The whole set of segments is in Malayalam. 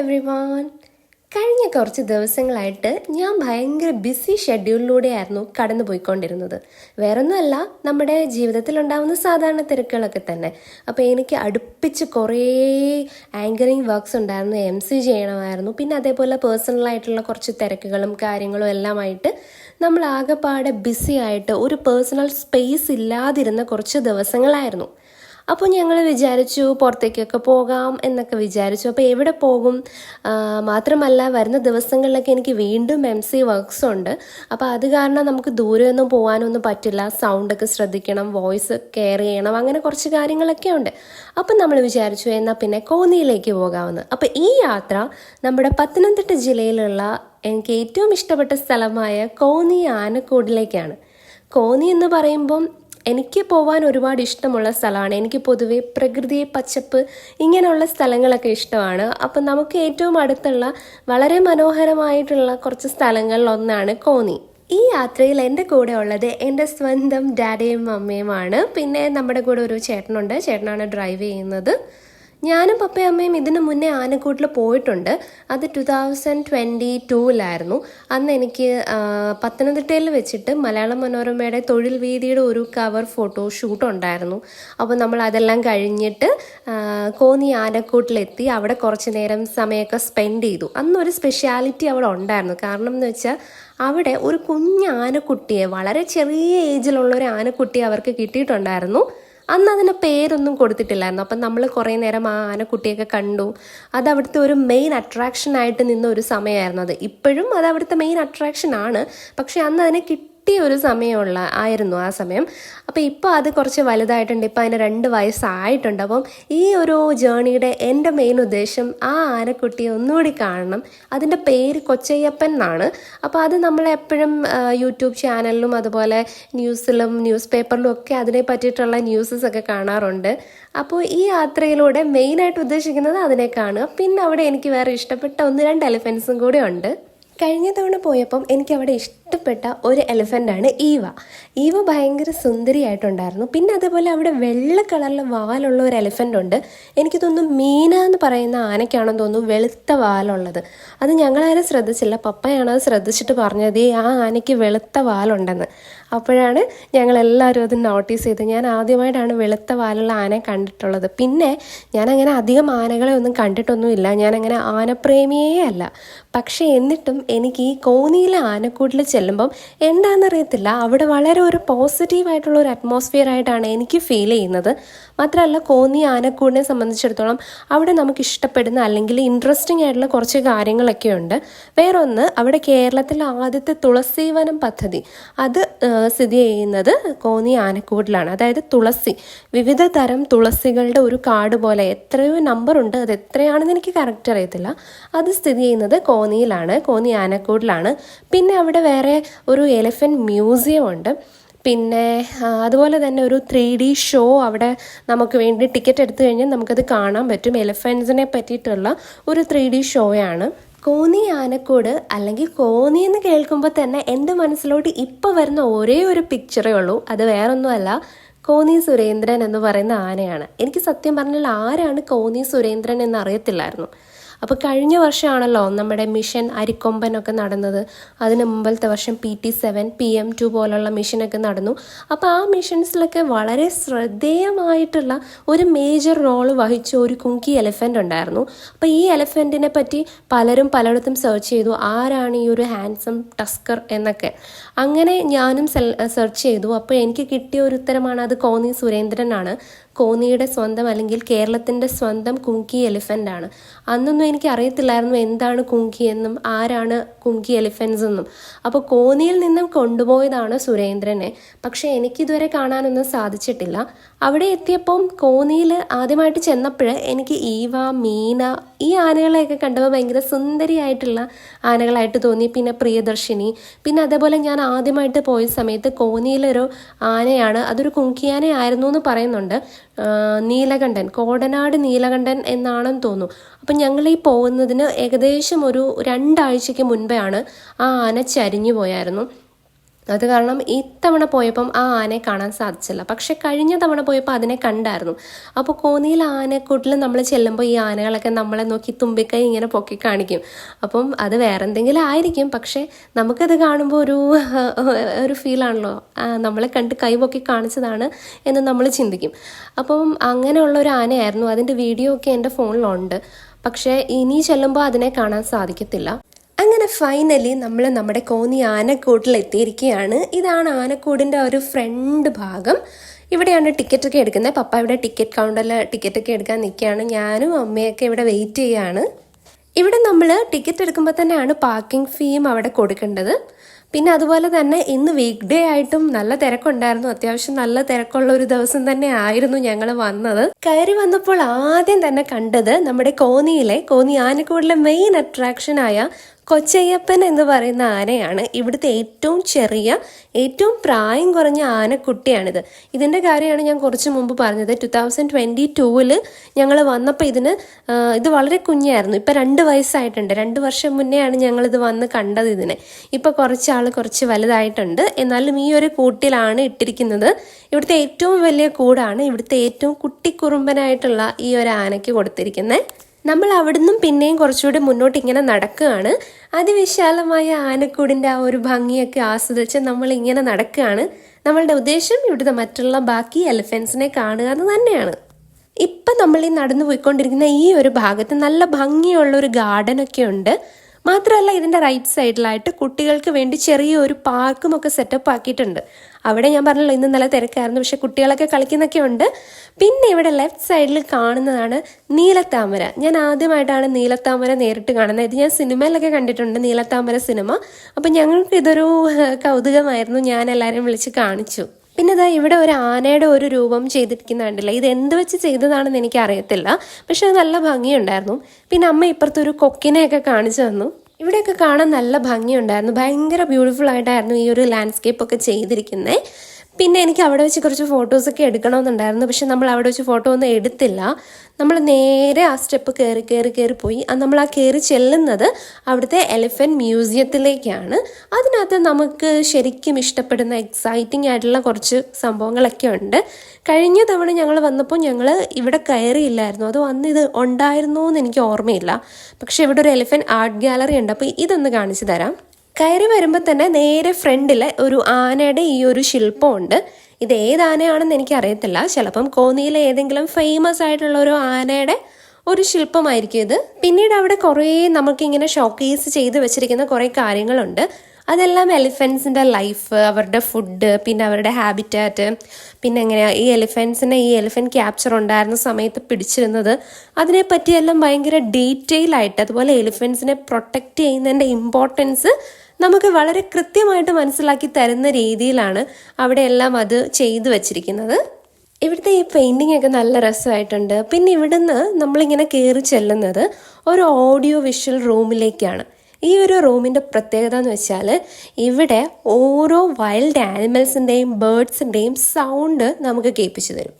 എവ്രി വൺ കഴിഞ്ഞ കുറച്ച് ദിവസങ്ങളായിട്ട് ഞാൻ ഭയങ്കര ബിസി ഷെഡ്യൂളിലൂടെയായിരുന്നു കടന്നു പോയിക്കൊണ്ടിരുന്നത് വേറൊന്നുമല്ല നമ്മുടെ ജീവിതത്തിൽ ഉണ്ടാകുന്ന സാധാരണ തിരക്കുകളൊക്കെ തന്നെ. അപ്പോൾ എനിക്ക് അടുപ്പിച്ച് കുറേ ആങ്കറിങ് വർക്ക്സ് ഉണ്ടായിരുന്നു എം സി ചെയ്യണമായിരുന്നു. പിന്നെ അതേപോലെ പേഴ്സണലായിട്ടുള്ള കുറച്ച് തിരക്കുകളും കാര്യങ്ങളും എല്ലാമായിട്ട് നമ്മൾ ആകെപ്പാടെ ബിസി ആയിട്ട് ഒരു പേഴ്സണൽ സ്പേസ് ഇല്ലാതിരുന്ന കുറച്ച് ദിവസങ്ങളായിരുന്നു. അപ്പോൾ ഞങ്ങൾ വിചാരിച്ചു പുറത്തേക്കൊക്കെ പോകാം എന്നൊക്കെ വിചാരിച്ചു. അപ്പോൾ എവിടെ പോകും? മാത്രമല്ല വരുന്ന ദിവസങ്ങളിലൊക്കെ എനിക്ക് വീണ്ടും എം സി വർക്ക്സ് ഉണ്ട്. അപ്പോൾ അത് കാരണം നമുക്ക് ദൂരെയൊന്നും പോകാനൊന്നും പറ്റില്ല. സൗണ്ടൊക്കെ ശ്രദ്ധിക്കണം വോയിസ് കെയർ ചെയ്യണം അങ്ങനെ കുറച്ച് കാര്യങ്ങളൊക്കെ ഉണ്ട്. അപ്പം നമ്മൾ വിചാരിച്ചു എന്നാൽ പിന്നെ കോന്നിയിലേക്ക് പോകാമെന്ന് അപ്പോൾ ഈ യാത്ര നമ്മുടെ പത്തനംതിട്ട ജില്ലയിലുള്ള എനിക്ക് ഏറ്റവും ഇഷ്ടപ്പെട്ട സ്ഥലമായ കോന്നി ആനക്കൂടിലേക്കാണ്. കോന്നി എന്ന് പറയുമ്പം എനിക്ക് പോവാൻ ഒരുപാട് ഇഷ്ടമുള്ള സ്ഥലമാണ്. എനിക്ക് പൊതുവെ പ്രകൃതി പച്ചപ്പ് ഇങ്ങനെയുള്ള സ്ഥലങ്ങളൊക്കെ ഇഷ്ടമാണ്. അപ്പം നമുക്ക് ഏറ്റവും അടുത്തുള്ള വളരെ മനോഹരമായിട്ടുള്ള കുറച്ച് സ്ഥലങ്ങളിൽ ഒന്നാണ് കോന്നി. ഈ യാത്രയിൽ എന്റെ കൂടെ ഉള്ളത് എന്റെ സ്വന്തം ഡാഡിയും മമ്മിയുമാണ് പിന്നെ നമ്മുടെ കൂടെ ഒരു ചേട്ടനുണ്ട്. ചേട്ടനാണ് ഡ്രൈവ് ചെയ്യുന്നത്. ഞാനും പപ്പയും അമ്മയും ഇതിനു മുന്നേ ആനക്കൂട്ടിൽ പോയിട്ടുണ്ട്. അത് ടു തൗസൻഡ് ട്വന്റി ടൂവിലായിരുന്നു അന്ന് എനിക്ക് പത്തനംതിട്ടയിൽ വെച്ചിട്ട് മലയാള മനോരമയുടെ തൊഴിൽ വീതിയുടെ ഒരു കവർ ഫോട്ടോ ഷൂട്ട് ഉണ്ടായിരുന്നു. അപ്പോൾ നമ്മൾ അതെല്ലാം കഴിഞ്ഞിട്ട് കോന്നി ആനക്കൂട്ടിലെത്തി. അവിടെ കുറച്ച് നേരം സമയമൊക്കെ സ്പെൻഡ് ചെയ്തു. അന്നൊരു സ്പെഷ്യാലിറ്റി അവിടെ ഉണ്ടായിരുന്നു. കാരണം എന്ന് വെച്ചാൽ അവിടെ ഒരു കുഞ്ഞ് ആനക്കുട്ടിയെ വളരെ ചെറിയ ഏജിലുള്ള ഒരു ആനക്കുട്ടിയെ അവർക്ക് കിട്ടിയിട്ടുണ്ടായിരുന്നു. അന്ന് അതിന് പേരൊന്നും കൊടുത്തിട്ടില്ലായിരുന്നു. അപ്പം നമ്മൾ കുറേ നേരം ആ ആനക്കുട്ടിയൊക്കെ കണ്ടു. അത് അവിടുത്തെ ഒരു മെയിൻ അട്രാക്ഷൻ ആയിട്ട് നിന്ന ഒരു സമയമായിരുന്നു അത്. ഇപ്പോഴും അത് അവിടുത്തെ മെയിൻ അട്രാക്ഷൻ ആണ്. പക്ഷേ അന്ന് അതിനെ കിട്ടിയ ഒരു സമയമുള്ള ആയിരുന്നു ആ സമയം. അപ്പോൾ ഇപ്പോൾ അത് കുറച്ച് വലുതായിട്ടുണ്ട്. ഇപ്പോൾ അതിന് രണ്ട് വയസ്സായിട്ടുണ്ട്. അപ്പം ഈ ഒരു ജേണിയുടെ എന്റെ മെയിൻ ഉദ്ദേശം ആ ആനക്കുട്ടിയെ ഒന്നുകൂടി കാണണം. അതിന്റെ പേര് കൊച്ചയ്യപ്പൻ എന്നാണ്. അപ്പോൾ അത് നമ്മൾ എപ്പോഴും യൂട്യൂബ് ചാനലിലും അതുപോലെ ന്യൂസിലും ന്യൂസ് പേപ്പറിലും ഒക്കെ അതിനെ പറ്റിയിട്ടുള്ള ന്യൂസസ് ഒക്കെ കാണാറുണ്ട്. അപ്പോൾ ഈ യാത്രയിലൂടെ മെയിനായിട്ട് ഉദ്ദേശിക്കുന്നത് അതിനെ കാണുക. പിന്നെ അവിടെ എനിക്ക് വേറെ ഇഷ്ടപ്പെട്ട ഒന്ന് രണ്ട് എലിഫൻസും കൂടെ ഉണ്ട്. കഴിഞ്ഞ തവണ പോയപ്പം എനിക്ക് അവിടെ ഇഷ്ടപ്പെട്ട ഒരു എലിഫന്റാണ് ഈവ. ഈവ ഭയങ്കര സുന്ദരിയായിട്ടുണ്ടായിരുന്നു. പിന്നെ അതേപോലെ അവിടെ വെള്ള കളറിൽ വാലുള്ള ഒരു എലിഫന്റ് ഉണ്ട്. എനിക്ക് തോന്നുന്നു മീന എന്ന് പറയുന്ന ആനയ്ക്കാണെന്ന് തോന്നുന്നു വെളുത്ത വാലുള്ളത്. അത് ഞങ്ങളാരും ശ്രദ്ധിച്ചില്ല. പപ്പയാണ് അത് ശ്രദ്ധിച്ചിട്ട് പറഞ്ഞത് "ഈ ആ ആനയ്ക്ക് വെളുത്ത വാലുണ്ടെന്ന്. അപ്പോഴാണ് ഞങ്ങളെല്ലാവരും അത് നോട്ടീസ് ചെയ്തത്. ഞാൻ ആദ്യമായിട്ടാണ് വെളുത്ത വാലുള്ള ആനയെ കണ്ടിട്ടുള്ളത്. പിന്നെ ഞാനങ്ങനെ അധികം ആനകളെ ഒന്നും കണ്ടിട്ടൊന്നുമില്ല. ഞാനങ്ങനെ ആനപ്രേമിയേ അല്ല. പക്ഷേ എന്നിട്ടും എനിക്ക് ഈ കോന്നിയിലെ ആനക്കൂട്ടിൽ ചെല്ലുമ്പം എന്താണെന്നറിയത്തില്ല. അവിടെ വളരെ ഒരു പോസിറ്റീവായിട്ടുള്ള ഒരു അറ്റ്മോസ്ഫിയർ ആയിട്ടാണ് എനിക്ക് ഫീൽ ചെയ്യുന്നത്. മാത്രമല്ല കോന്നി ആനക്കൂടിനെ സംബന്ധിച്ചിടത്തോളം അവിടെ നമുക്ക് ഇഷ്ടപ്പെടുന്ന അല്ലെങ്കിൽ ഇൻട്രസ്റ്റിംഗ് ആയിട്ടുള്ള കുറച്ച് കാര്യങ്ങളൊക്കെ ഉണ്ട്. വേറൊന്ന് അവിടെ കേരളത്തിലെ ആദ്യത്തെ തുളസീവനം പദ്ധതി. അത് സ്ഥിതി ചെയ്യുന്നത് കോന്നി ആനക്കൂടിലാണ്. അതായത് തുളസി. വിവിധ തരം തുളസികളുടെ ഒരു കാട് പോലെ എത്രയോ നമ്പർ ഉണ്ട്. അത് എത്രയാണെന്ന് എനിക്ക് കറക്റ്റ് അറിയത്തില്ല. അത് സ്ഥിതി ചെയ്യുന്നത് കോന്നിയിലാണ്. കോന്നി ആനക്കൂടിലാണ്. പിന്നെ അവിടെ വേറെ ഒരു എലിഫന്റ് മ്യൂസിയം ഉണ്ട്. പിന്നെ അതുപോലെ തന്നെ ഒരു ത്രീ ഡി ഷോ അവിടെ നമുക്ക് വേണ്ടി ടിക്കറ്റ് എടുത്തു കഴിഞ്ഞാൽ നമുക്കത് കാണാൻ പറ്റും. എലിഫൻസിനെ പറ്റിയിട്ടുള്ള ഒരു ത്രീ ഡി ഷോയാണ് കോന്നി ആനക്കോട് അല്ലെങ്കിൽ കോന്നി എന്ന് കേൾക്കുമ്പോൾ തന്നെ എന്റെ മനസ്സിലോട്ട് ഇപ്പോൾ വരുന്ന ഒരേ ഒരു പിക്ചറേ ഉള്ളൂ. അത് വേറൊന്നുമല്ല. കോന്നി സുരേന്ദ്രൻ എന്ന് പറയുന്ന ആനയാണ്. എനിക്ക് സത്യം പറഞ്ഞാൽ ആരാണ് കോന്നി സുരേന്ദ്രൻ എന്ന് അറിയത്തില്ലായിരുന്നു. അപ്പോൾ കഴിഞ്ഞ വർഷമാണല്ലോ നമ്മുടെ മിഷൻ അരിക്കൊമ്പനൊക്കെ നടന്നത്. അതിന് മുമ്പത്തെ വർഷം P T seven P M two പോലുള്ള മിഷനൊക്കെ നടന്നു. അപ്പോൾ ആ മിഷൻസിലൊക്കെ വളരെ ശ്രദ്ധേയമായിട്ടുള്ള ഒരു മേജർ റോൾ വഹിച്ച ഒരു കുങ്കി എലിഫന്റ് ഉണ്ടായിരുന്നു. അപ്പോൾ ഈ എലിഫന്റിനെ പറ്റി പലരും പലയിടത്തും സെർച്ച് ചെയ്തു. ആരാണ് ഈ ഒരു ഹാൻസം ടസ്കർ എന്നൊക്കെ. അങ്ങനെ ഞാനും സെർച്ച് ചെയ്തു. അപ്പോൾ എനിക്ക് കിട്ടിയ ഒരു ഉത്തരമാണ് അത് കോന്നി സുരേന്ദ്രനാണ്. കോന്നിയുടെ സ്വന്തം അല്ലെങ്കിൽ കേരളത്തിന്റെ സ്വന്തം കുങ്കി എലിഫന്റ് ആണ്. അന്നൊന്നും എനിക്ക് അറിയത്തില്ലായിരുന്നു എന്താണ് കുങ്കി എന്നും ആരാണ് കുങ്കി എലിഫൻസ് എന്നും. അപ്പോൾ കോന്നിയിൽ നിന്നും കൊണ്ടുപോയതാണ് സുരേന്ദ്രനെ. പക്ഷേ എനിക്കിതുവരെ കാണാനൊന്നും സാധിച്ചിട്ടില്ല. അവിടെ എത്തിയപ്പം കോന്നിയിൽ ആദ്യമായിട്ട് ചെന്നപ്പോൾ എനിക്ക് ഈവ മീന ഈ ആനകളെയൊക്കെ കണ്ടപ്പോൾ ഭയങ്കര സുന്ദരിയായിട്ടുള്ള ആനകളായിട്ട് തോന്നി. പിന്നെ പ്രിയദർശിനി. പിന്നെ അതേപോലെ ഞാൻ ആദ്യമായിട്ട് പോയ സമയത്ത് കോന്നിയിലൊരു ആനയാണ്. അതൊരു കുങ്കിയാന ആയിരുന്നു എന്ന് പറയുന്നുണ്ട്. നീലകണ്ഠൻ. കോടനാട് നീലകണ്ഠൻ എന്നാണെന്ന് തോന്നുന്നു. അപ്പം ഞങ്ങൾ ഈ പോകുന്നതിന് ഏകദേശം ഒരു രണ്ടാഴ്ചയ്ക്ക് മുൻപേ ആണ് ആ ആന ചരിഞ്ഞു പോയായിരുന്നു. അത് കാരണം ഇത്തവണ പോയപ്പം ആ ആനയെ കാണാൻ സാധിച്ചില്ല. പക്ഷെ കഴിഞ്ഞ തവണ പോയപ്പോൾ അതിനെ കണ്ടായിരുന്നു. അപ്പോൾ കോന്നിയിൽ ആനക്കൂട്ടിൽ നമ്മൾ ചെല്ലുമ്പോൾ ഈ ആനകളൊക്കെ നമ്മളെ നോക്കി തുമ്പിക്കൈ ഇങ്ങനെ പൊക്കി കാണിക്കും. അപ്പം അത് വേറെ എന്തെങ്കിലും ആയിരിക്കും. പക്ഷേ നമുക്കത് കാണുമ്പോൾ ഒരു ഒരു ഫീലാണല്ലോ നമ്മളെ കണ്ട് കൈ പൊക്കി കാണിച്ചതാണ് എന്ന് നമ്മൾ ചിന്തിക്കും. അപ്പം അങ്ങനെയുള്ള ഒരു ആനയായിരുന്നു. അതിന്റെ വീഡിയോ ഒക്കെ എന്റെ ഫോണിലുണ്ട്. പക്ഷേ ഇനി ചെല്ലുമ്പോൾ അതിനെ കാണാൻ സാധിക്കത്തില്ല. അങ്ങനെ ഫൈനലി നമ്മൾ നമ്മുടെ കോന്നി ആനക്കൂട്ടിൽ എത്തിയിരിക്കുകയാണ്. ഇതാണ് ആനക്കൂടിന്റെ ഒരു ഫ്രണ്ട് ഭാഗം. ഇവിടെയാണ് ടിക്കറ്റ് ഒക്കെ എടുക്കുന്നത്. പപ്പ ഇവിടെ ടിക്കറ്റ് കൗണ്ടറിൽ ടിക്കറ്റ് ഒക്കെ എടുക്കാൻ നിൽക്കുകയാണ്. ഞാനും അമ്മയൊക്കെ ഇവിടെ വെയിറ്റ് ചെയ്യുകയാണ് ഇവിടെ നമ്മൾ ടിക്കറ്റ് എടുക്കുമ്പോൾ തന്നെയാണ് പാർക്കിംഗ് ഫീയും അവിടെ കൊടുക്കേണ്ടത്. പിന്നെ അതുപോലെ തന്നെ ഇന്ന് വീക്ക് ഡേ ആയിട്ടും നല്ല തിരക്കുണ്ടായിരുന്നു. അത്യാവശ്യം നല്ല തിരക്കുള്ള ഒരു ദിവസം തന്നെ ആയിരുന്നു ഞങ്ങൾ വന്നത്. കയറി വന്നപ്പോൾ ആദ്യം തന്നെ കണ്ടത് നമ്മുടെ കോന്നിയിലെ കോന്നി ആനക്കൂടിലെ മെയിൻ അട്രാക്ഷനായ കൊച്ചയ്യപ്പൻ എന്ന് പറയുന്ന ആനയാണ് ഇവിടുത്തെ ഏറ്റവും ചെറിയ ഏറ്റവും പ്രായം കുറഞ്ഞ ആനക്കുട്ടിയാണിത്. ഇതിന്റെ കാര്യമാണ് ഞാൻ കുറച്ച് മുമ്പ് പറഞ്ഞത്. ടു തൗസൻഡ് ട്വന്റി ടൂവിൽ ഞങ്ങൾ വന്നപ്പോൾ ഇതിന് ഇത് വളരെ കുഞ്ഞായിരുന്നു. ഇപ്പം രണ്ട് വയസ്സായിട്ടുണ്ട്. രണ്ട് വർഷം മുന്നെയാണ് ഞങ്ങളിത് വന്ന് കണ്ടത് ഇതിനെ. ഇപ്പോൾ കുറച്ചാൾ കുറച്ച് വലുതായിട്ടുണ്ട്. എന്നാലും ഈ ഒരു കൂട്ടിലാണ് ഇട്ടിരിക്കുന്നത്. ഇവിടുത്തെ ഏറ്റവും വലിയ കൂടാണ് ഇവിടുത്തെ ഏറ്റവും കുട്ടിക്കുറുമ്പനായിട്ടുള്ള ഈ ഒരു ആനയ്ക്ക് കൊടുത്തിരിക്കുന്നത് നമ്മൾ അവിടുന്നും പിന്നെയും കുറച്ചുകൂടി മുന്നോട്ട് ഇങ്ങനെ നടക്കുകയാണ്. അതിവിശാലമായ ആനക്കൂടിന്റെ ആ ഒരു ഭംഗിയൊക്കെ ആസ്വദിച്ച് നമ്മൾ ഇങ്ങനെ നടക്കുകയാണ്. നമ്മളുടെ ഉദ്ദേശം ഇവിടുത്തെ മറ്റുള്ള ബാക്കി എലിഫൻസിനെ കാണുക എന്ന് തന്നെയാണ്. ഇപ്പം നമ്മൾ ഈ നടന്നു പോയിക്കൊണ്ടിരിക്കുന്ന ഈ ഒരു ഭാഗത്ത് നല്ല ഭംഗിയുള്ള ഒരു ഗാർഡനൊക്കെ ഉണ്ട്. മാത്രമല്ല ഇതിന്റെ റൈറ്റ് സൈഡിലായിട്ട് കുട്ടികൾക്ക് വേണ്ടി ചെറിയൊരു പാർക്കും ഒക്കെ സെറ്റപ്പ് ആക്കിയിട്ടുണ്ട്. അവിടെ ഞാൻ പറഞ്ഞല്ലോ ഇന്ന് നല്ല തിരക്കായിരുന്നു. പക്ഷെ കുട്ടികളൊക്കെ കളിക്കുന്നൊക്കെ ഉണ്ട്. പിന്നെ ഇവിടെ ലെഫ്റ്റ് സൈഡിൽ കാണുന്നതാണ് നീലത്താമര. ഞാൻ ആദ്യമായിട്ടാണ് നീലത്താമര നേരിട്ട് കാണുന്നത്. ഇത് ഞാൻ സിനിമയിലൊക്കെ കണ്ടിട്ടുണ്ട് നീലത്താമര സിനിമ. അപ്പം ഞങ്ങൾക്ക് ഇതൊരു കൗതുകമായിരുന്നു. ഞാൻ എല്ലാവരെയും വിളിച്ച് കാണിച്ചു. പിന്നെ ഇതാ ഇവിടെ ഒരു ആനയുടെ ഒരു രൂപം ചെയ്തിരിക്കുന്ന കണ്ടില്ല ഇത് എന്ത് വെച്ച് ചെയ്തതാണെന്ന് എനിക്ക് അറിയത്തില്ല പക്ഷെ അത് നല്ല ഭംഗിയുണ്ടായിരുന്നു. പിന്നെ അമ്മ ഇപ്പുറത്ത് ഒരു കൊക്കിനെയൊക്കെ കാണിച്ചു തന്നു. ഇവിടെയൊക്കെ കാണാൻ നല്ല ഭംഗിയുണ്ടായിരുന്നു. ഭയങ്കര ബ്യൂട്ടിഫുൾ ആയിട്ടായിരുന്നു ഈ ഒരു ലാൻഡ്സ്കേപ്പ് ഒക്കെ ചെയ്തിരിക്കുന്നത് പിന്നെ എനിക്ക് അവിടെ വെച്ച് കുറച്ച് ഫോട്ടോസൊക്കെ എടുക്കണമെന്നുണ്ടായിരുന്നു. പക്ഷെ നമ്മൾ അവിടെ വെച്ച് ഫോട്ടോ ഒന്നും എടുത്തില്ല. നമ്മൾ നേരെ ആ സ്റ്റെപ്പ് കയറി കയറി കയറി പോയി. നമ്മൾ ആ കയറി ചെല്ലുന്നത് അവിടുത്തെ എലിഫന്റ് മ്യൂസിയത്തിലേക്കാണ് അതിനകത്ത് നമുക്ക് ശരിക്കും ഇഷ്ടപ്പെടുന്ന എക്സൈറ്റിംഗ് ആയിട്ടുള്ള കുറച്ച് സംഭവങ്ങളൊക്കെ ഉണ്ട്. കഴിഞ്ഞ തവണ ഞങ്ങൾ വന്നപ്പോൾ ഞങ്ങൾ ഇവിടെ കയറിയില്ലായിരുന്നു. അത് അന്ന് ഇത് ഉണ്ടായിരുന്നോ എന്ന് എനിക്ക് ഓർമ്മയില്ല. പക്ഷേ ഇവിടെ ഒരു എലിഫന്റ് ആർട്ട് ഗാലറി ഉണ്ട്. അപ്പോൾ ഇതൊന്ന് കാണിച്ചു തരാം. കയറി വരുമ്പോൾ തന്നെ നേരെ ഫ്രണ്ടിൽ ഒരു ആനയുടെ ഈ ഒരു ശില്പമുണ്ട്. ഇത് ഏത് ആനയാണെന്ന് എനിക്ക് അറിയത്തില്ല ചിലപ്പം കോന്നിയിലെ ഏതെങ്കിലും ഫേമസ് ആയിട്ടുള്ള ഒരു ആനയുടെ ഒരു ശില്പമായിരിക്കും ഇത്. പിന്നീട് അവിടെ കുറേ നമുക്കിങ്ങനെ ഷോക്കേസ് ചെയ്ത് വെച്ചിരിക്കുന്ന കുറേ കാര്യങ്ങളുണ്ട്. അതെല്ലാം എലിഫൻസിന്റെ ലൈഫ് അവരുടെ ഫുഡ് പിന്നെ അവരുടെ ഹാബിറ്റാറ്റ് പിന്നെ എങ്ങനെയാണ് ഈ എലിഫൻസിനെ ഈ എലിഫന്റ് ക്യാപ്ചർ ഉണ്ടായിരുന്ന സമയത്ത് പിടിച്ചിരുന്നത്. അതിനെപ്പറ്റിയെല്ലാം ഭയങ്കര ഡീറ്റെയിൽ ആയിട്ട് അതുപോലെ എലിഫൻസിനെ പ്രൊട്ടക്റ്റ് ചെയ്യുന്നതിന്റെ ഇമ്പോർട്ടൻസ് നമുക്ക് വളരെ കൃത്യമായിട്ട് മനസ്സിലാക്കി തരുന്ന രീതിയിലാണ് അവിടെ എല്ലാം അത് ചെയ്തു വച്ചിരിക്കുന്നത്. ഇവിടുത്തെ ഈ പെയിന്റിംഗ് ഒക്കെ നല്ല രസമായിട്ടുണ്ട്. പിന്നെ ഇവിടുന്ന് നമ്മളിങ്ങനെ കയറി ചെല്ലുന്നത് ഒരു ഓഡിയോ വിഷ്വൽ റൂമിലേക്കാണ് ഈ ഒരു റൂമിന്റെ പ്രത്യേകത എന്ന് വെച്ചാൽ ഇവിടെ ഓരോ വൈൽഡ് ആനിമൽസിന്റെയും ബേർഡ്സിന്റെയും സൗണ്ട് നമുക്ക് കേൾപ്പിച്ചു തരും.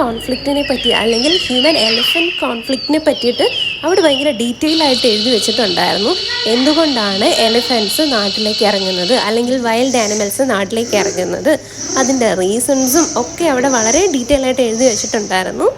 കോൺഫ്ലിക്റ്റിനെ പറ്റി അല്ലെങ്കിൽ ഹ്യൂമൻ എലിഫന്റ് കോൺഫ്ലിക്റ്റിനെ പറ്റിയിട്ട് അവിടെ ഭയങ്കര ഡീറ്റെയിൽ ആയിട്ട് എഴുതി വെച്ചിട്ടുണ്ടായിരുന്നു. എന്തുകൊണ്ടാണ് എലിഫൻസ് നാട്ടിലേക്ക് ഇറങ്ങുന്നത്? അല്ലെങ്കിൽ വൈൽഡ് ആനിമൽസ് നാട്ടിലേക്ക് ഇറങ്ങുന്നത്? അതിന്റെ റീസൺസും ഒക്കെ അവിടെ വളരെ ഡീറ്റെയിൽ ആയിട്ട് എഴുതി വെച്ചിട്ടുണ്ടായിരുന്നു.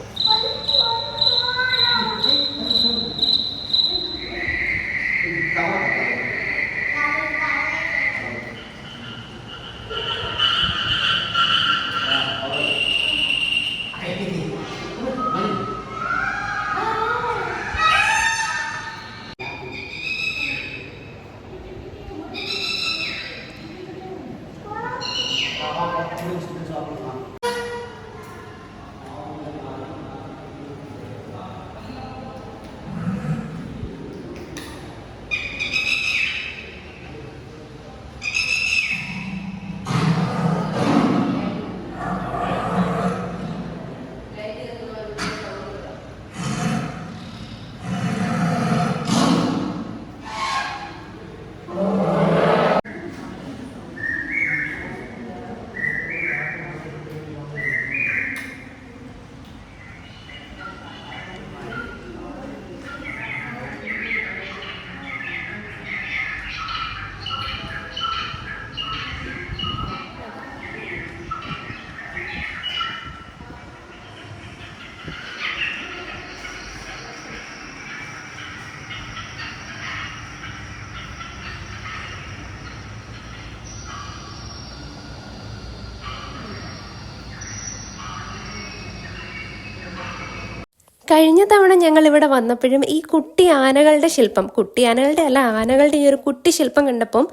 കഴിഞ്ഞ തവണ ഞങ്ങൾ ഇവിടെ വന്നപ്പോഴും ഈ കുട്ടി ആനകളുടെ ശില്പം കുട്ടി ആനകളുടെ അല്ല ആനകളുടെ ഈ ഒരു കുട്ടി ശില്പം കണ്ടപ്പം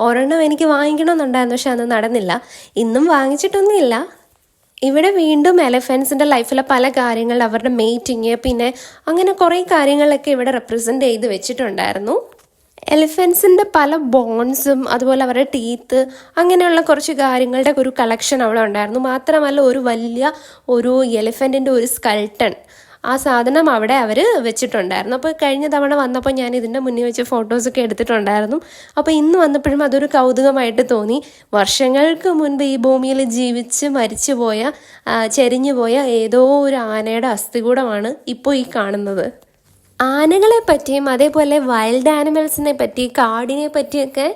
ഒരെണ്ണം എനിക്ക് വാങ്ങിക്കണമെന്നുണ്ടായിരുന്നു പക്ഷെ അത് നടന്നില്ല. ഇന്നും വാങ്ങിച്ചിട്ടൊന്നുമില്ല. ഇവിടെ വീണ്ടും എലഫൻസിന്റെ ലൈഫിലെ പല കാര്യങ്ങൾ അവരുടെ മേറ്റിങ് പിന്നെ അങ്ങനെ കുറേ കാര്യങ്ങളൊക്കെ ഇവിടെ റെപ്രസെന്റ് ചെയ്ത് വെച്ചിട്ടുണ്ടായിരുന്നു. എലിഫൻസിന്റെ പല ബോൺസും അതുപോലെ അവരുടെ ടീത്ത് അങ്ങനെയുള്ള കുറച്ച് കാര്യങ്ങളുടെ ഒരു കളക്ഷൻ അവിടെ ഉണ്ടായിരുന്നു. മാത്രമല്ല ഒരു വലിയ ഒരു എലിഫന്റിന്റെ ഒരു സ്കൾട്ടൺ ആ സാധനം അവിടെ അവർ വെച്ചിട്ടുണ്ടായിരുന്നു. അപ്പോൾ കഴിഞ്ഞ തവണ വന്നപ്പോൾ ഞാൻ ഇതിന്റെ മുന്നിൽ വെച്ച് ഫോട്ടോസൊക്കെ എടുത്തിട്ടുണ്ടായിരുന്നു. അപ്പോൾ ഇന്ന് വന്നപ്പോഴും അതൊരു കൗതുകമായിട്ട് തോന്നി. വർഷങ്ങൾക്ക് മുൻപ് ഈ ഭൂമിയിൽ ജീവിച്ച് മരിച്ചു പോയ ചെരിഞ്ഞു പോയ ഏതോ ഒരു ആനയുടെ അസ്ഥികൂടമാണ് ഇപ്പോൾ ഈ കാണുന്നത്. ആനകളെ പറ്റിയും അതേപോലെ വൈൽഡ് ആനിമൽസിനെ പറ്റി കാടിനെ പറ്റിയൊക്കെ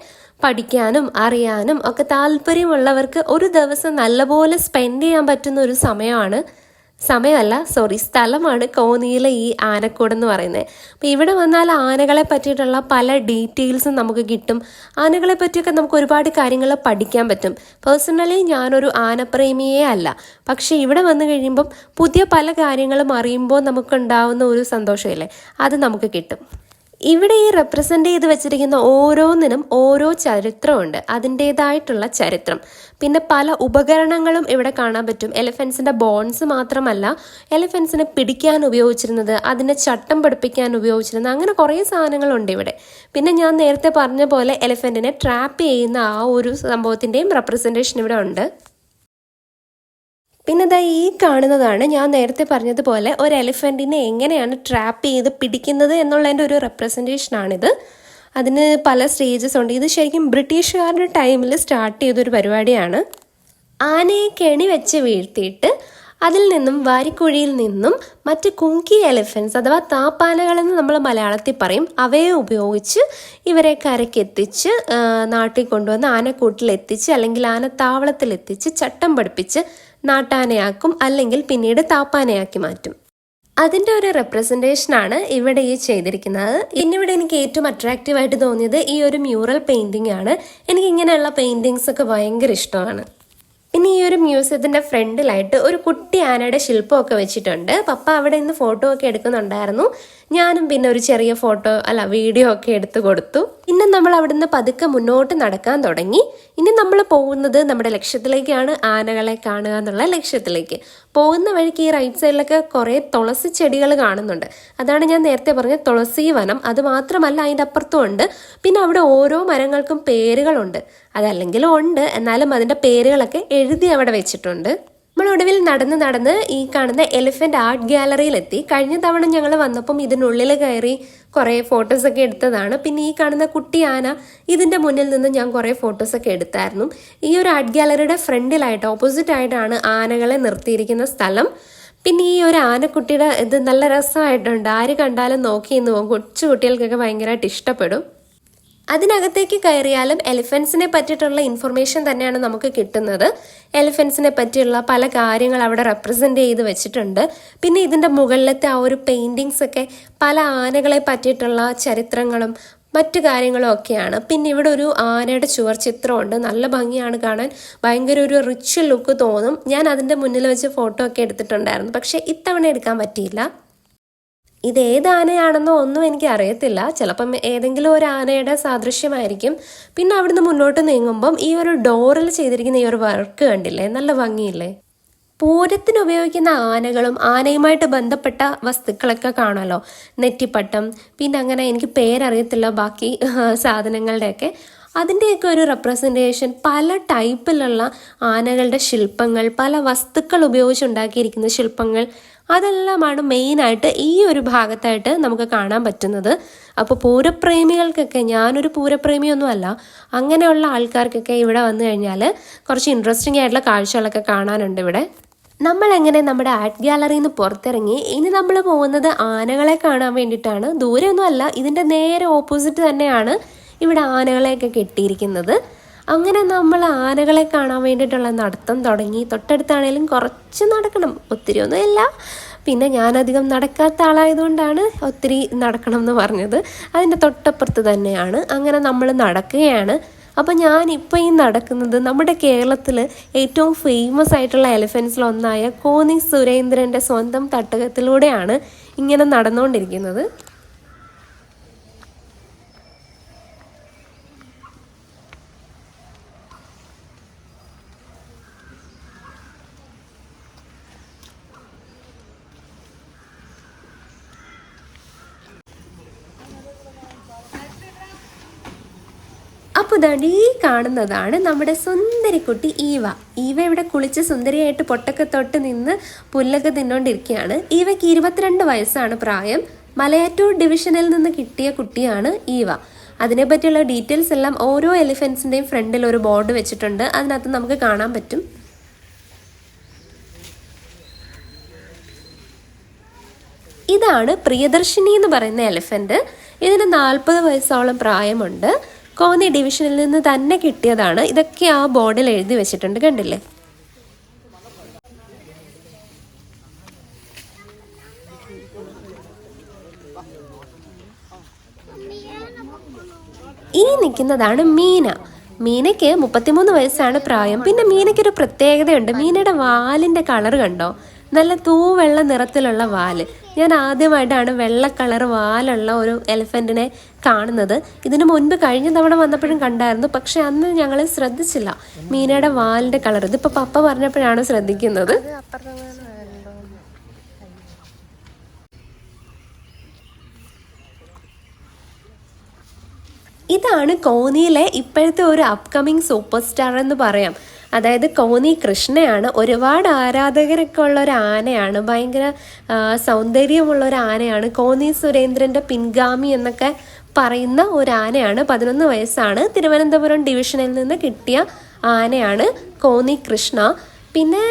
പഠിക്കാനും അറിയാനും ഒക്കെ താല്പര്യമുള്ളവർക്ക് ഒരു ദിവസം നല്ലപോലെ സ്പെൻഡ് ചെയ്യാൻ പറ്റുന്ന ഒരു സമയമാണ് സമയമല്ല സോറി സ്ഥലമാണ് കോന്നിയിലെ ഈ ആനക്കൂട് എന്ന് പറയുന്നത്. അപ്പോൾ ഇവിടെ വന്നാൽ ആനകളെ പറ്റിയിട്ടുള്ള പല ഡീറ്റെയിൽസും നമുക്ക് കിട്ടും. ആനകളെ പറ്റിയൊക്കെ നമുക്ക് ഒരുപാട് കാര്യങ്ങൾ പഠിക്കാൻ പറ്റും. പേഴ്സണലി ഞാനൊരു ആനപ്രേമിയേ അല്ല. പക്ഷേ ഇവിടെ വന്നു കഴിയുമ്പം പുതിയ പല കാര്യങ്ങളും അറിയുമ്പോൾ നമുക്കുണ്ടാവുന്ന ഒരു സന്തോഷമില്ലേ? അത് നമുക്ക് കിട്ടും. ഇവിടെ ഈ റെപ്രസെന്റ് ചെയ്ത് വെച്ചിരിക്കുന്ന ഓരോന്നിനും ഓരോ ചരിത്രമുണ്ട്. അതിന്റേതായിട്ടുള്ള ചരിത്രം. പിന്നെ പല ഉപകരണങ്ങളും ഇവിടെ കാണാൻ പറ്റും. എലിഫൻസിന്റെ ബോൺസ് മാത്രമല്ല എലിഫൻസിനെ പിടിക്കാൻ ഉപയോഗിച്ചിരുന്നത് അതിനെ ചട്ടം പഠിപ്പിക്കാൻ ഉപയോഗിച്ചിരുന്നത് അങ്ങനെ കുറേ സാധനങ്ങളുണ്ട് ഇവിടെ. പിന്നെ ഞാൻ നേരത്തെ പറഞ്ഞ പോലെ എലിഫന്റിനെ ട്രാപ്പ് ചെയ്യുന്ന ആ ഒരു സംഭവത്തിന്റെയും റെപ്രസെന്റേഷൻ ഇവിടെ ഉണ്ട്. പിന്നെ ദാ ഈ കാണുന്നതാണ് ഞാൻ നേരത്തെ പറഞ്ഞതുപോലെ ഒരു എലിഫന്റിനെ എങ്ങനെയാണ് ട്രാപ്പ് ചെയ്ത് പിടിക്കുന്നത് എന്നുള്ളതിന്റെ ഒരു റെപ്രസെന്റേഷനാണിത് അതിന് പല സ്റ്റേജസ് ഉണ്ട്. ഇത് ശരിക്കും ബ്രിട്ടീഷുകാരുടെ ടൈമിൽ സ്റ്റാർട്ട് ചെയ്തൊരു പരിപാടിയാണ്. ആനയെ കെണി വെച്ച് വീഴ്ത്തിയിട്ട് അതിൽ നിന്നും വാരിക്കുഴിയിൽ നിന്നും മറ്റ് കുങ്കി എലിഫൻസ് അഥവാ താപ്പാനകളെന്ന് നമ്മൾ മലയാളത്തിൽ പറയും അവയെ ഉപയോഗിച്ച് ഇവരെ കരക്കെത്തിച്ച് നാട്ടിൽ കൊണ്ടുവന്ന് ആനക്കൂട്ടിലെത്തിച്ച് അല്ലെങ്കിൽ ആനത്താവളത്തിലെത്തിച്ച് ചട്ടം പഠിപ്പിച്ച് നാട്ടാനയാക്കും അല്ലെങ്കിൽ പിന്നീട് താപ്പാനയാക്കി മാറ്റും. അതിന്റെ ഒരു റെപ്രസെന്റേഷനാണ് ഇവിടെ ഈ ചെയ്തിരിക്കുന്നത്. ഇന്നിവിടെ എനിക്ക് ഏറ്റവും അട്രാക്റ്റീവ് ആയിട്ട് തോന്നിയത് ഈ ഒരു മ്യൂറൽ പെയിന്റിംഗ് ആണ്. എനിക്ക് ഇങ്ങനെയുള്ള പെയിന്റിങ്സ് ഒക്കെ ഭയങ്കര ഇഷ്ടമാണ്. ഇനി ഈ ഒരു മ്യൂസിയത്തിന്റെ ഫ്രണ്ടിലായിട്ട് ഒരു കുട്ടി ആനയുടെ ശില്പമൊക്കെ വെച്ചിട്ടുണ്ട്. പപ്പ അവിടെ നിന്ന് ഫോട്ടോ ഒക്കെ എടുക്കുന്നുണ്ടായിരുന്നു. ഞാനും പിന്നെ ഒരു ചെറിയ ഫോട്ടോ അല്ല വീഡിയോ ഒക്കെ എടുത്തു കൊടുത്തു. പിന്നെ നമ്മൾ അവിടുന്ന് പതുക്കെ മുന്നോട്ട് നടക്കാൻ തുടങ്ങി. ഇനി നമ്മൾ പോകുന്നത് നമ്മുടെ ലക്ഷ്യത്തിലേക്കാണ് ആനകളെ കാണുക എന്നുള്ള ലക്ഷ്യത്തിലേക്ക്. പോകുന്ന വഴിക്ക് ഈ റൈറ്റ് സൈഡിലൊക്കെ കുറേ തുളസി ചെടികൾ കാണുന്നുണ്ട്. അതാണ് ഞാൻ നേരത്തെ പറഞ്ഞ തുളസി വനം. അത് മാത്രമല്ല അതിന്റെ അപ്പുറത്തും ഉണ്ട്. പിന്നെ അവിടെ ഓരോ മരങ്ങൾക്കും പേരുകളുണ്ട്. അതല്ലെങ്കിലും ഉണ്ട്. എന്നാലും അതിന്റെ പേരുകളൊക്കെ എഴുതി അവിടെ വെച്ചിട്ടുണ്ട്. നമ്മൾ ഒടുവിൽ നടന്ന് നടന്ന് ഈ കാണുന്ന എലിഫന്റ് ആർട്ട് ഗ്യാലറിയിലെത്തി കഴിഞ്ഞ തവണ ഞങ്ങൾ വന്നപ്പം ഇതിനുള്ളിൽ കയറി കുറേ ഫോട്ടോസൊക്കെ എടുത്തതാണ്. പിന്നെ ഈ കാണുന്ന കുട്ടി ആന ഇതിന്റെ മുന്നിൽ നിന്ന് ഞാൻ കുറേ ഫോട്ടോസൊക്കെ എടുത്തായിരുന്നു. ഈ ഒരു ആർട്ട് ഗാലറിയുടെ ഫ്രണ്ടിലായിട്ട് ഓപ്പോസിറ്റ് ആയിട്ടാണ് ആനകളെ നിർത്തിയിരിക്കുന്ന സ്ഥലം. പിന്നെ ഈ ഒരു ആനക്കുട്ടിയുടെ ഇത് നല്ല രസമായിട്ടുണ്ട്. ആര് കണ്ടാലും നോക്കി നിന്ന് പോകും. കൊച്ചു കുട്ടികൾക്കൊക്കെ ഭയങ്കരമായിട്ട് ഇഷ്ടപ്പെടും. അതിനകത്തേക്ക് കയറിയാലും എലിഫൻസിനെ പറ്റിയിട്ടുള്ള ഇൻഫർമേഷൻ തന്നെയാണ് നമുക്ക് കിട്ടുന്നത്. എലിഫൻസിനെ പറ്റിയുള്ള പല കാര്യങ്ങൾ അവിടെ റെപ്രസെന്റ് ചെയ്ത് വെച്ചിട്ടുണ്ട്. പിന്നെ ഇതിന്റെ മുകളിലത്തെ ആ ഒരു പെയിന്റിങ്സ് ഒക്കെ പല ആനകളെ പറ്റിയിട്ടുള്ള ചരിത്രങ്ങളും മറ്റു കാര്യങ്ങളും ഒക്കെയാണ്. പിന്നെ ഇവിടെ ഒരു ആനയുടെ ചുവർ ചിത്രമുണ്ട്. നല്ല ഭംഗിയാണ് കാണാൻ. ഭയങ്കര ഒരു റിച്ച് ലുക്ക് തോന്നും. ഞാൻ അതിന്റെ മുന്നിൽ വെച്ച് ഫോട്ടോ ഒക്കെ എടുത്തിട്ടുണ്ടായിരുന്നു. പക്ഷേ ഇത്തവണ എടുക്കാൻ പറ്റിയില്ല. ഇത് ഏത് ആനയാണെന്നോ ഒന്നും എനിക്ക് അറിയത്തില്ല ചിലപ്പം ഏതെങ്കിലും ഒരു ആനയുടെ സാദൃശ്യമായിരിക്കും. പിന്നെ അവിടുന്ന് മുന്നോട്ട് നീങ്ങുമ്പം ഈ ഒരു ഡോറിൽ ചെയ്തിരിക്കുന്ന ഈ ഒരു വർക്ക് കണ്ടില്ലേ? നല്ല ഭംഗിയില്ലേ? പൂരത്തിന് ഉപയോഗിക്കുന്ന ആനകളും ആനയുമായിട്ട് ബന്ധപ്പെട്ട വസ്തുക്കളൊക്കെ കാണാമല്ലോ നെറ്റിപ്പട്ടം പിന്നെ അങ്ങനെ എനിക്ക് പേരറിയത്തില്ല ബാക്കി സാധനങ്ങളുടെയൊക്കെ. അതിന്റെയൊക്കെ ഒരു റെപ്രസെന്റേഷൻ പല ടൈപ്പിലുള്ള ആനകളുടെ ശില്പങ്ങൾ പല വസ്തുക്കൾ ഉപയോഗിച്ചുണ്ടാക്കിയിരിക്കുന്ന ശില്പങ്ങൾ അതെല്ലാമാണ് മെയിനായിട്ട് ഈ ഒരു ഭാഗത്തായിട്ട് നമുക്ക് കാണാൻ പറ്റുന്നത്. അപ്പോൾ പൂരപ്രേമികൾക്കൊക്കെ ഞാനൊരു പൂരപ്രേമിയൊന്നും അല്ല അങ്ങനെയുള്ള ആൾക്കാർക്കൊക്കെ ഇവിടെ വന്നു കഴിഞ്ഞാൽ കുറച്ച് ഇൻട്രസ്റ്റിംഗ് ആയിട്ടുള്ള കാഴ്ചകളൊക്കെ കാണാനുണ്ട് ഇവിടെ. നമ്മൾ എങ്ങനെ നമ്മുടെ ആർട്ട് ഗ്യാലറിയിൽ നിന്ന് പുറത്തിറങ്ങി ഇനി നമ്മൾ പോകുന്നത് ആനകളെ കാണാൻ വേണ്ടിയിട്ടാണ്. ദൂരെയൊന്നും അല്ല ഇതിന്റെ നേരെ ഓപ്പോസിറ്റ് തന്നെയാണ് ഇവിടെ ആനകളെയൊക്കെ കെട്ടിയിരിക്കുന്നത്. അങ്ങനെ നമ്മൾ ആനകളെ കാണാൻ വേണ്ടിയിട്ടുള്ള നടത്തം തുടങ്ങി. തൊട്ടടുത്താണേലും കുറച്ച് നടക്കണം. ഒത്തിരി ഒന്നുമില്ല പിന്നെ ഞാനധികം നടക്കാത്ത ആളായതുകൊണ്ടാണ് ഒത്തിരി നടക്കണം എന്ന് പറഞ്ഞത്. അതിന്റെ തൊട്ടപ്പുറത്ത് തന്നെയാണ്. അങ്ങനെ നമ്മൾ നടക്കുകയാണ്. അപ്പോൾ ഞാൻ ഇപ്പോൾ ഈ നടക്കുന്നത് നമ്മുടെ കേരളത്തിൽ ഏറ്റവും ഫേമസ് ആയിട്ടുള്ള എലിഫൻസിലൊന്നായ കോന്നി സുരേന്ദ്രന്റെ സ്വന്തം തട്ടകത്തിലൂടെയാണ് ഇങ്ങനെ നടന്നുകൊണ്ടിരിക്കുന്നത്. അപ്പോൾ ഇതാണ് ഈ കാണുന്നതാണ് നമ്മുടെ സുന്ദരിക്കുട്ടി ഈവ. ഈവ ഇവിടെ കുളിച്ച് സുന്ദരിയായിട്ട് പൊട്ടൊക്കെ തൊട്ട് നിന്ന് പുല്ലൊക്കെ തിന്നോണ്ടിരിക്കുകയാണ് ഈവയ്ക്ക് ഇരുപത്തിരണ്ട് വയസ്സാണ് പ്രായം. മലയാറ്റൂർ ഡിവിഷനിൽ നിന്ന് കിട്ടിയ കുട്ടിയാണ് ഈവ. അതിനെപ്പറ്റിയുള്ള ഡീറ്റെയിൽസ് എല്ലാം ഓരോ എലിഫൻസിന്റെയും ഫ്രണ്ടിൽ ഒരു ബോർഡ് വെച്ചിട്ടുണ്ട്. അതിനകത്ത് നമുക്ക് കാണാൻ പറ്റും. ഇതാണ് പ്രിയദർശിനി എന്ന് പറയുന്ന എലിഫന്റ് ഇതിന് നാൽപ്പത് വയസ്സോളം പ്രായമുണ്ട്. കോന്നി ഡിവിഷനിൽ നിന്ന് തന്നെ കിട്ടിയതാണ്. ഇതൊക്കെ ആ ബോർഡിൽ എഴുതി വെച്ചിട്ടുണ്ട്. കണ്ടില്ലേ? ഈ നിൽക്കുന്നതാണ് മീന. മീനയ്ക്ക് മുപ്പത്തിമൂന്ന് വയസ്സാണ് പ്രായം. പിന്നെ മീനയ്ക്ക് ഒരു പ്രത്യേകതയുണ്ട്. മീനയുടെ വാലിന്റെ കളർ കണ്ടോ? നല്ല തൂവെള്ള നിറത്തിലുള്ള വാൽ. ഞാൻ ആദ്യമായിട്ടാണ് വെള്ള കളർ വാലുള്ള ഒരു എലിഫന്റിനെ കാണുന്നത്. ഇതിനു മുൻപ് കഴിഞ്ഞ തവണ വന്നപ്പോഴും കണ്ടായിരുന്നു. പക്ഷെ അന്ന് ഞങ്ങൾ ശ്രദ്ധിച്ചില്ല. മീനയുടെ വാലിന്റെ കളർ. ഇതിപ്പോൾ പപ്പ പറഞ്ഞപ്പോഴാണ് ശ്രദ്ധിക്കുന്നത്. ഇതാണ് കോന്നിയിലെ ഇപ്പോഴത്തെ ഒരു അപ്കമിങ് സൂപ്പർ സ്റ്റാർ എന്ന് പറയാം. അതായത് കോന്നി കൃഷ്ണയാണ് ഒരുപാട് ആരാധകരൊക്കെ ഉള്ള ഒരു ആനയാണ്. ഭയങ്കര സൗന്ദര്യമുള്ള ഒരു ആനയാണ്. കോന്നി സുരേന്ദ്രന്റെ പിൻഗാമി എന്നൊക്കെ പറയുന്ന ഒരു ആനയാണ് പതിനൊന്ന് വയസ്സാണ്. തിരുവനന്തപുരം ഡിവിഷനിൽ നിന്ന് കിട്ടിയ ആനയാണ് കോന്നി കൃഷ്ണ. പിന്നെ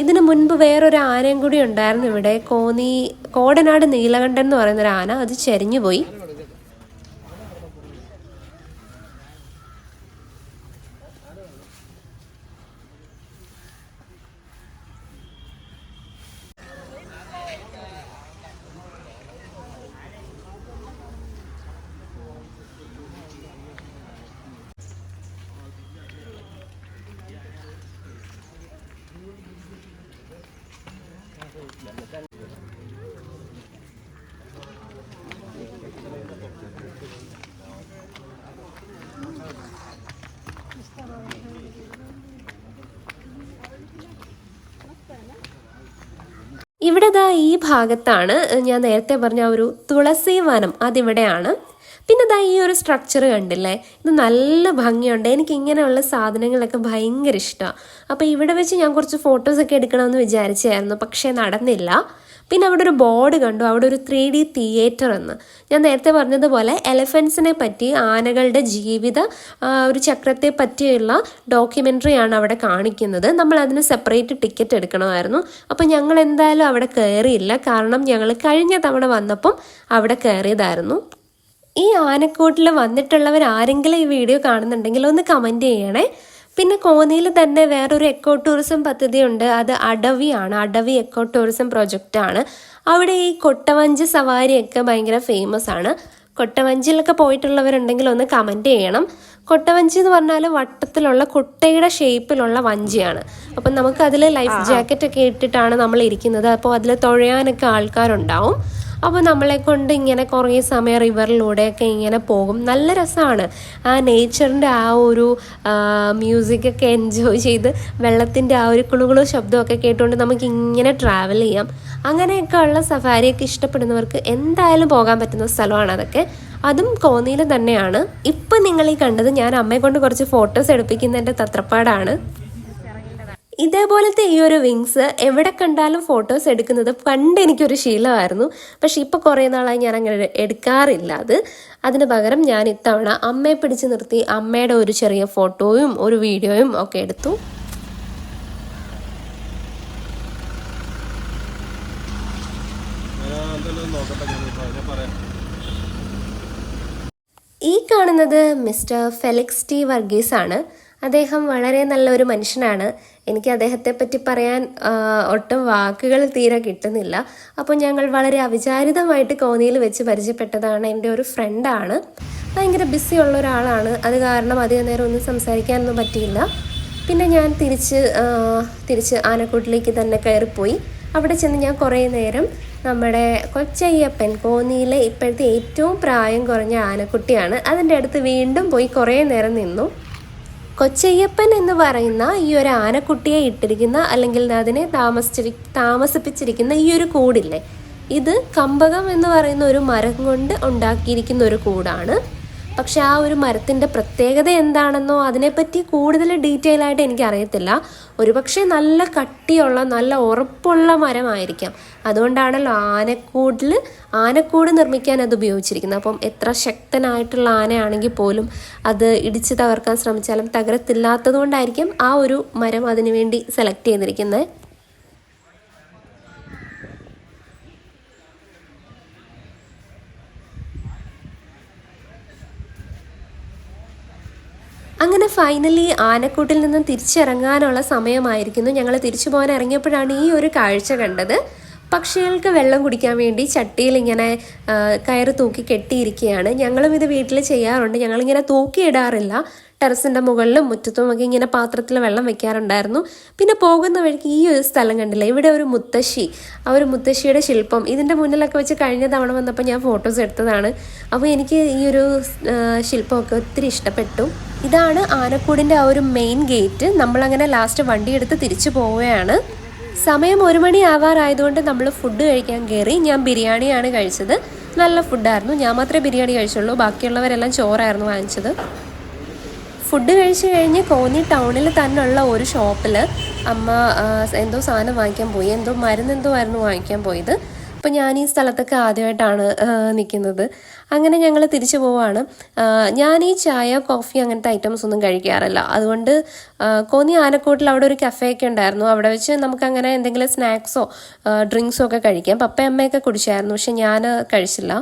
ഇതിന് മുൻപ് വേറൊരു ആനയും കൂടി ഉണ്ടായിരുന്നു ഇവിടെ. കോന്നി കോടനാട് നീലകണ്ഠൻ എന്ന് പറയുന്ന ഒരു ആന. അത് ചെരിഞ്ഞുപോയി. ഇവിടെ ദാ ഈ ഭാഗത്താണ് ഞാൻ നേരത്തെ പറഞ്ഞ ഒരു തുളസി വനം അതിവിടെയാണ്. പിന്നെ ദാ ഈ ഒരു സ്ട്രക്ചർ കണ്ടില്ലേ? ഇത് നല്ല ഭംഗിയുണ്ട്. എനിക്ക് ഇങ്ങനെയുള്ള സാധനങ്ങളൊക്കെ ഭയങ്കര ഇഷ്ടമാണ് അപ്പോൾ ഇവിടെ വെച്ച് ഞാൻ കുറച്ച് ഫോട്ടോസൊക്കെ എടുക്കണമെന്ന് വിചാരിച്ചായിരുന്നു പക്ഷേ നടന്നില്ല. പിന്നെ അവിടെ ഒരു ബോർഡ് കണ്ടു. അവിടെ ഒരു ത്രീ ഡി തിയേറ്റർ എന്ന്. ഞാൻ നേരത്തെ പറഞ്ഞതുപോലെ എലഫൻസിനെ പറ്റി ആനകളുടെ ജീവിത ഒരു ചക്രത്തെ പറ്റിയുള്ള ഡോക്യുമെന്ററി ആണ് അവിടെ കാണിക്കുന്നത്. നമ്മൾ അതിന് സെപ്പറേറ്റ് ടിക്കറ്റ് എടുക്കണമായിരുന്നു. അപ്പോൾ ഞങ്ങൾ എന്തായാലും അവിടെ കയറിയില്ല കാരണം ഞങ്ങൾ കഴിഞ്ഞ തവണ വന്നപ്പം അവിടെ കയറിയതായിരുന്നു ഈ ആനക്കൂട്ടിൽ വന്നിട്ടുള്ളവർ ആരെങ്കിലും ഈ വീഡിയോ കാണുന്നുണ്ടെങ്കിൽ ഒന്ന് കമന്റ് ചെയ്യണേ. പിന്നെ കോന്നിയിൽ തന്നെ വേറൊരു എക്കോ ടൂറിസം പദ്ധതിയുണ്ട്. അത് അടവിയാണ് അടവി എക്കോ ടൂറിസം പ്രൊജക്റ്റാണ് അവിടെ ഈ കൊട്ടവഞ്ചി സവാരിയൊക്കെ ഭയങ്കര ഫേമസ് ആണ്. കൊട്ടവഞ്ചിയിലൊക്കെ പോയിട്ടുള്ളവരുണ്ടെങ്കിൽ ഒന്ന് കമന്റ് ചെയ്യണം. കൊട്ടവഞ്ചി എന്ന് പറഞ്ഞാൽ വട്ടത്തിലുള്ള കുട്ടയുടെ ഷേപ്പിലുള്ള വഞ്ചിയാണ്. അപ്പം നമുക്ക് അതിൽ ലൈഫ് ജാക്കറ്റ് ഒക്കെ ഇട്ടിട്ടാണ് നമ്മൾ ഇരിക്കുന്നത്. അപ്പോൾ അതിൽ തുഴയാനൊക്കെ ആൾക്കാരുണ്ടാവും. അപ്പോൾ നമ്മളെ കൊണ്ട് ഇങ്ങനെ കുറേ സമയം റിവറിലൂടെയൊക്കെ ഇങ്ങനെ പോകും. നല്ല രസമാണ് ആ നേച്ചറിന്റെ ആ ഒരു മ്യൂസിക്കൊക്കെ എൻജോയ് ചെയ്ത് വെള്ളത്തിന്റെ ആ ഒരു കുളുകുളു ശബ്ദമൊക്കെ കേട്ടുകൊണ്ട് നമുക്ക് ഇങ്ങനെ ട്രാവൽ ചെയ്യാം. അങ്ങനെയൊക്കെ ഉള്ള സഫാരിയൊക്കെ ഇഷ്ടപ്പെടുന്നവർക്ക് എന്തായാലും പോകാൻ പറ്റുന്ന സ്ഥലമാണ് അതൊക്കെ. അതും കോന്നിയിൽ തന്നെയാണ്. ഇപ്പം നിങ്ങൾ ഈ കണ്ടത് ഞാൻ അമ്മയെ കൊണ്ട് കുറച്ച് ഫോട്ടോസ് എടുപ്പിക്കുന്നതിന്റെ തത്രപ്പാടാണ്. ഇതേപോലത്തെ ഈ ഒരു വിങ്സ് എവിടെ കണ്ടാലും ഫോട്ടോസ് എടുക്കുന്നത് പണ്ട് എനിക്കൊരു ശീലമായിരുന്നു. പക്ഷെ ഇപ്പോൾ കുറേ നാളായി ഞാൻ അങ്ങനെ എടുക്കാറില്ല അത്. അതിന് പകരം ഞാൻ ഇത്തവണ അമ്മയെ പിടിച്ചു നിർത്തി അമ്മയുടെ ഒരു ചെറിയ ഫോട്ടോയും ഒരു വീഡിയോയും ഒക്കെ എടുത്തു. ഈ കാണുന്നത് മിസ്റ്റർ ഫെലിക്സ് ടി വർഗീസ് ആണ് അദ്ദേഹം വളരെ നല്ലൊരു മനുഷ്യനാണ്. എനിക്ക് അദ്ദേഹത്തെ പറ്റി പറയാൻ ഒട്ടും വാക്കുകൾ തീരെ കിട്ടുന്നില്ല. അപ്പോൾ ഞങ്ങൾ വളരെ അവിചാരിതമായിട്ട് കോന്നിയിൽ വെച്ച് പരിചയപ്പെട്ടതാണ്. എന്റെ ഒരു ഫ്രണ്ടാണ് ഭയങ്കര ബിസി ഉള്ള ഒരാളാണ്. അത് കാരണം അധികം നേരം ഒന്നും സംസാരിക്കാനൊന്നും പറ്റിയില്ല. പിന്നെ ഞാൻ തിരിച്ച് തിരിച്ച് ആനക്കൂട്ടിലേക്ക് തന്നെ കയറിപ്പോയി. അവിടെ ചെന്ന് ഞാൻ കുറേ നേരം നമ്മുടെ കൊച്ചയ്യപ്പൻ കോന്നിയിലെ ഇപ്പോഴത്തെ ഏറ്റവും പ്രായം കുറഞ്ഞ ആനക്കുട്ടിയാണ്. അതിന്റെ അടുത്ത് വീണ്ടും പോയി കുറേ നേരം നിന്നു. കൊച്ചയ്യപ്പൻ എന്ന് പറയുന്ന ഈ ഒരു ആനക്കുട്ടിയെ ഇട്ടിരിക്കുന്ന അല്ലെങ്കിൽ അതിനെ താമസിച്ചിരി താമസിപ്പിച്ചിരിക്കുന്ന ഈ ഒരു കൂടില്ലേ? ഇത് കമ്പകം എന്ന് പറയുന്ന ഒരു മരം കൊണ്ട് ഉണ്ടാക്കിയിരിക്കുന്ന ഒരു കൂടാണ്. പക്ഷെ ആ ഒരു മരത്തിന്റെ പ്രത്യേകത എന്താണെന്നോ അതിനെപ്പറ്റി കൂടുതൽ ഡീറ്റെയിൽ ആയിട്ട് എനിക്ക് അറിയത്തില്ല ഒരുപക്ഷെ നല്ല കട്ടിയുള്ള നല്ല ഉറപ്പുള്ള മരമായിരിക്കാം. അതുകൊണ്ടാണല്ലോ ആനക്കൂടിൽ ആനക്കൂട് നിർമ്മിക്കാൻ അത് ഉപയോഗിച്ചിരിക്കുന്നത്. അപ്പം എത്ര ശക്തനായിട്ടുള്ള ആനയാണെങ്കിൽ പോലും അത് ഇടിച്ച് തകർക്കാൻ ശ്രമിച്ചാലും തകരത്തില്ലാത്തത് കൊണ്ടായിരിക്കും ആ ഒരു മരം അതിനുവേണ്ടി സെലക്ട് ചെയ്തിരിക്കുന്നത്. അങ്ങനെ ഫൈനലി ആനക്കൂട്ടിൽ നിന്നും തിരിച്ചിറങ്ങാനുള്ള സമയമായിരിക്കുന്നു. ഞങ്ങൾ തിരിച്ചു പോകാൻ ഇറങ്ങിയപ്പോഴാണ് ഈ ഒരു കാഴ്ച കണ്ടത്. പക്ഷികൾക്ക് വെള്ളം കുടിക്കാൻ വേണ്ടി ചട്ടിയിൽ ഇങ്ങനെ കയറ് തൂക്കി കെട്ടിയിരിക്കുകയാണ്. ഞങ്ങളും ഇത് വീട്ടിൽ ചെയ്യാറുണ്ട്. ഞങ്ങളിങ്ങനെ തൂക്കിയിടാറില്ല ടെറസിന്റെ മുകളിലും മുറ്റത്തും ഒക്കെ ഇങ്ങനെ പാത്രത്തിൽ വെള്ളം വെക്കാറുണ്ടായിരുന്നു. പിന്നെ പോകുന്ന വഴിക്ക് ഈ ഒരു സ്ഥലം കണ്ടില്ല? ഇവിടെ ഒരു മുത്തശ്ശി. ആ ഒരു മുത്തശ്ശിയുടെ ശില്പം. ഇതിന്റെ മുന്നിലൊക്കെ വെച്ച് കഴിഞ്ഞ തവണ വന്നപ്പോൾ ഞാൻ ഫോട്ടോസ് എടുത്തതാണ്. അപ്പോൾ എനിക്ക് ഈ ഒരു ശില്പമൊക്കെ ഒത്തിരി ഇഷ്ടപ്പെട്ടു. ഇതാണ് ആനക്കൂടിന്റെ ആ ഒരു മെയിൻ ഗേറ്റ് നമ്മളങ്ങനെ ലാസ്റ്റ് വണ്ടി എടുത്ത് തിരിച്ചു പോവുകയാണ്. സമയം ഒരു മണി ആവാറായതുകൊണ്ട് നമ്മൾ ഫുഡ് കഴിക്കാൻ കയറി ഞാൻ ബിരിയാണിയാണ് കഴിച്ചത്. നല്ല ഫുഡായിരുന്നു ഞാൻ മാത്രമേ ബിരിയാണി കഴിച്ചുള്ളൂ. ബാക്കിയുള്ളവരെല്ലാം ചോറായിരുന്നു വാങ്ങിച്ചത്. ഫുഡ് കഴിച്ച് കഴിഞ്ഞ് കോന്നി ടൗണിൽ തന്നെയുള്ള ഒരു ഷോപ്പിൽ അമ്മ എന്തോ സാധനം വാങ്ങിക്കാൻ പോയി. എന്തോ മരുന്ന് എന്തോ ആയിരുന്നു വാങ്ങിക്കാൻ പോയത്. അപ്പോൾ ഞാൻ ഈ സ്ഥലത്തൊക്കെ ആദ്യമായിട്ടാണ് നിൽക്കുന്നത് അങ്ങനെ ഞങ്ങൾ തിരിച്ചു പോവാണ്. ഞാൻ ഈ ചായ കോഫി അങ്ങനത്തെ ഐറ്റംസ് ഒന്നും കഴിക്കാറില്ല. അതുകൊണ്ട് കോന്നി ആനക്കോട്ടിൽ അവിടെ ഒരു കഫേയൊക്കെ ഉണ്ടായിരുന്നു. അവിടെ വെച്ച് നമുക്ക് അങ്ങനെ എന്തെങ്കിലും സ്നാക്സോ ഡ്രിങ്ക്സോ ഒക്കെ കഴിക്കാം. പപ്പയമ്മയൊക്കെ കുടിച്ചായിരുന്നു പക്ഷെ ഞാൻ കഴിച്ചില്ല.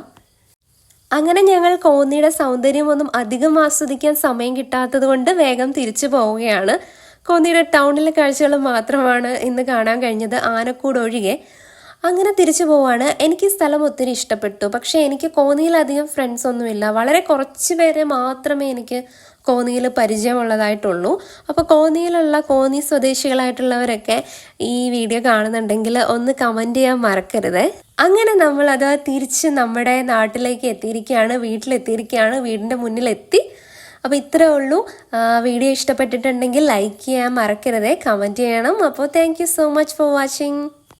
അങ്ങനെ ഞങ്ങൾ കോന്നിയുടെ സൗന്ദര്യമൊന്നും അധികം ആസ്വദിക്കാൻ സമയം കിട്ടാത്തത് കൊണ്ട് വേഗം തിരിച്ചു പോവുകയാണ്. കോന്നിയുടെ ടൗണിലെ കാഴ്ചകൾ മാത്രമാണ് ഇന്ന് കാണാൻ കഴിഞ്ഞത്. ആനക്കൂട് ഒഴികെ അങ്ങനെ തിരിച്ചു പോവാണ്. എനിക്ക് ഈ സ്ഥലം ഒത്തിരി ഇഷ്ടപ്പെട്ടു. പക്ഷേ എനിക്ക് കോന്നിയിലധികം ഫ്രണ്ട്സ് ഒന്നുമില്ല. വളരെ കുറച്ച് പേരെ മാത്രമേ എനിക്ക് കോന്നിയിൽ പരിചയമുള്ളതായിട്ടുള്ളൂ. അപ്പോൾ കോന്നിയിലുള്ള കോന്നി സ്വദേശികളായിട്ടുള്ളവരൊക്കെ ഈ വീഡിയോ കാണുന്നുണ്ടെങ്കിൽ ഒന്ന് കമന്റ് ചെയ്യാൻ മറക്കരുത്. അങ്ങനെ നമ്മൾ അത് തിരിച്ച് നമ്മുടെ നാട്ടിലേക്ക് എത്തിയിരിക്കുകയാണ് വീട്ടിലെത്തിയിരിക്കുകയാണ് വീടിന്റെ മുന്നിലെത്തി. അപ്പോൾ ഇത്രേ ഉള്ളൂ. വീഡിയോ ഇഷ്ടപ്പെട്ടിട്ടുണ്ടെങ്കിൽ ലൈക്ക് ചെയ്യാൻ മറക്കരുത്. കമന്റ് ചെയ്യണം. അപ്പോൾ thank so much for watching